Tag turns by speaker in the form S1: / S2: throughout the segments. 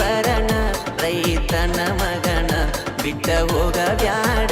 S1: ವರನ ರೈತನ ಮಗನ ಬಿಟ್ಟ ಹೋಗ ಬ್ಯಾಡ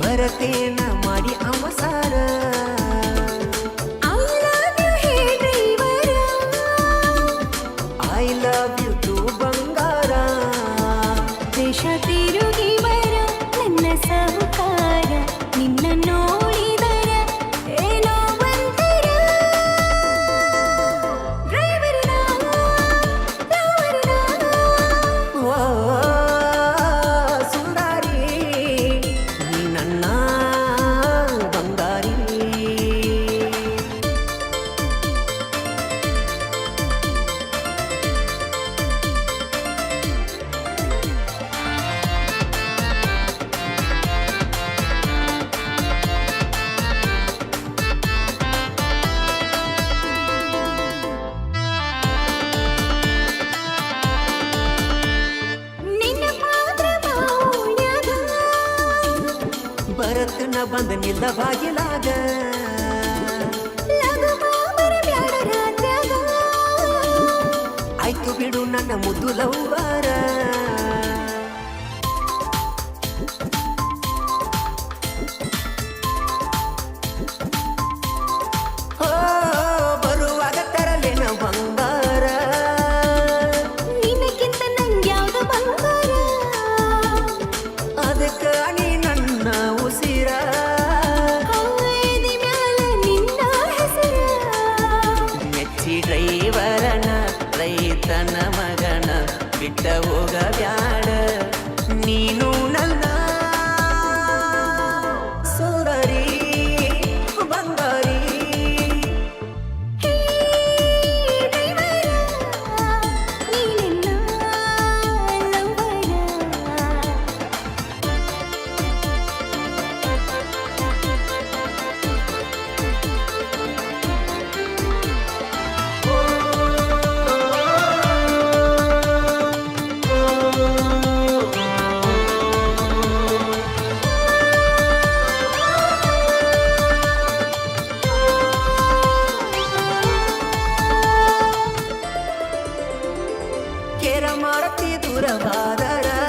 S1: ಭರತೇನ ಮಾಡಿ ಅಮಸಾರ ಐ ಲವ್ ಯು ಟು ಬಂಗಾರ
S2: ದೇಶ ಬರ ನನ್ನ ಸಹಕಾರ ನಿನ್ನ ನೋಡಿ
S1: ಬಂದ ನಿಲ್ಲ ಬಾಗಿಲಾಗ ಆಯ್ತು ಬಿಡು ನನ್ನ ಮುದ್ದು ಲವ್ವಾರ ಶರಣ ರೈತನ ಮಗನ ಬಿಟ್ಟ ಹೋಗ ವ್ಯಾಡ ನೀನು భక్తి దురమాదరా